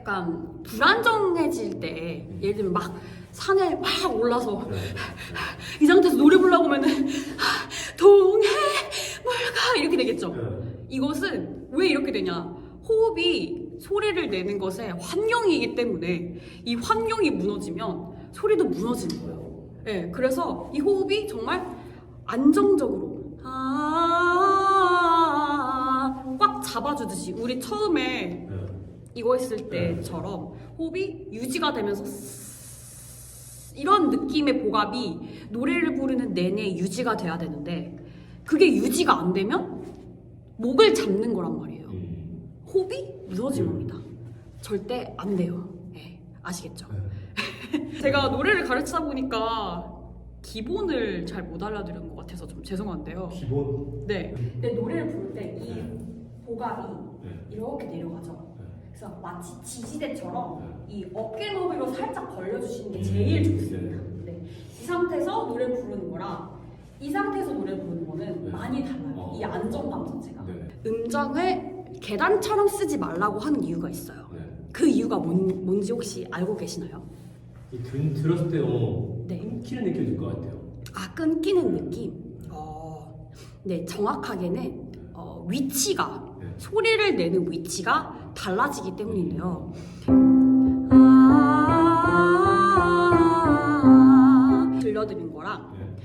약간 불안정해질 때 예를 들면 막 산에 막 올라서 이 상태에서 노래 부르려고 하면은 동해 물가 이렇게 되겠죠. 이것은 왜 이렇게 되냐? 호흡이 소리를 내는 것의 환경이기 때문에 이 환경이 무너지면 소리도 무너지는 거예요. 예, 그래서 이 호흡이 정말 안정적으로 아, 꽉 잡아주듯이 우리 처음에 이거 했을 때처럼 호흡이 유지가 되면서 이런 느낌의 보갑이 노래를 부르는 내내 유지가 돼야 되는데 그게 유지가 안 되면 목을 잡는 거란 말이에요. 호흡이 무너진 겁니다. 절대 안 돼요. 네, 아시겠죠? 제가 노래를 가르치다 보니까 기본을 잘 못 알아들은 것 같아서 좀 죄송한데요. 기본. 네. 근데 노래를 부를 때 이 보갑이 네. 이렇게 내려가죠. 네. 그래서 마치 지지대처럼 네. 이 어깨 너비로 살짝 벌려주시는 게 제일 좋습니다. 네. 이 상태에서 노래 부르는 거랑 이 상태에서 노래 부르는 거는 네. 많이 달라요. 어. 이 안정감 자체가. 네. 음정을 계단처럼 쓰지 말라고 하는 이유가 있어요. 네. 그 이유가 뭔, 뭔지 혹시 알고 계시나요? 이근 들었을 때 너무 네. 끊기는 느낌이 들 것 같아요. 아 끊기는 느낌. 어, 네 정확하게는 어, 위치가 네. 소리를 내는 위치가 달라지기 때문인데요. 아, 들려드린 거랑 네.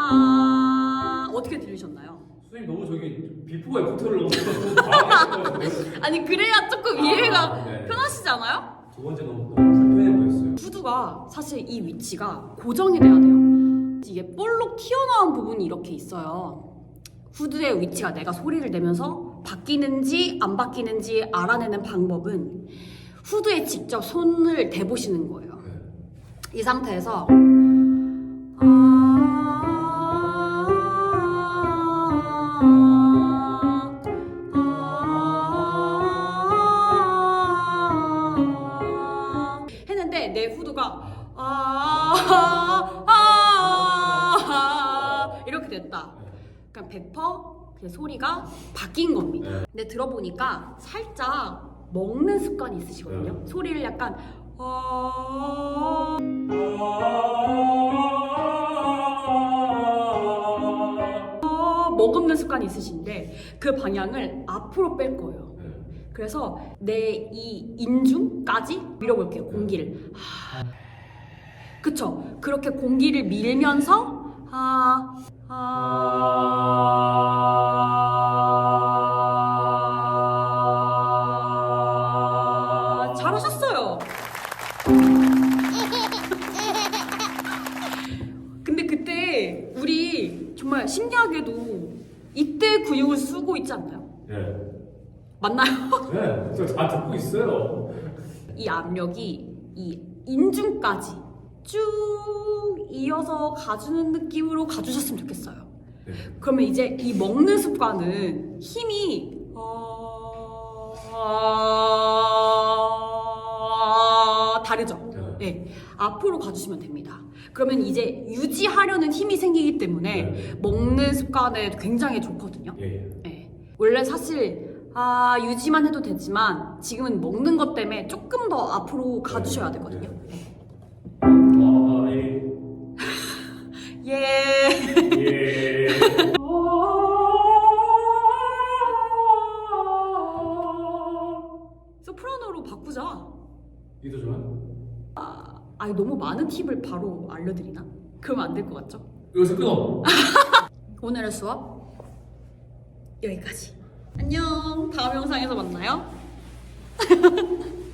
아, 어떻게 들리셨나요? 선생님 너무 저기 비포가 애프터를 너무 아니 그래야 조금 이해가 아, 네. 편하시지 않아요? 두 번째 너무, 너무 불편해 보였어요. 후드가 사실 이 위치가 고정이 돼야 돼요. 이게 볼록 튀어나온 부분이 이렇게 있어요. 후드의 위치가 내가 소리를 내면서 바뀌는지 안 바뀌는지 알아내는 방법은 후드에 직접 손을 대보시는 거예요. 네. 이 상태에서 했는데 내 후드가 아, 이렇게 됐다. 그러니까 100%그 소리가 바뀐 겁니다. 네. 근데 들어보니까 살짝 먹는 습관이 있으시거든요. 소리를 약간 아, 아, 머금는 습관이 있으신데 그 방향을 앞으로 뺄 거예요. 네. 그래서 내 이 인중까지 밀어볼게요. 공기를. 그쵸? 그렇게 공기를 밀면서 아, 아, 잘하셨어요. 근데 그때 우리 정말 신기하게도 이때 근육을 쓰고 있지 않나요? 네. 맞나요? 네. 저다 듣고 있어요. 이 압력이 이 인중까지 쭉 이어서 가주는 느낌으로 가주셨으면 좋겠어요. 네. 그러면 이제 이 먹는 습관은 힘이 어... 다르죠. 네. 네, 앞으로 가주시면 됩니다. 그러면 이제 유지하려는 힘이 생기기 때문에 네. 먹는 습관에 굉장히 좋거든요. 예. 예. 네. 원래 사실 아 유지만 해도 되지만 지금은 먹는 것 때문에 조금 더 앞으로 가주셔야 되거든요. 아, 예. 예. 소프라노로 바꾸자. 이도 좋아요? 아니 너무 많은 팁을 바로 알려드리나? 그러면 안 될 것 같죠? 여기서 끊어. 오늘의 수업 여기까지. 안녕. 다음 영상에서 만나요.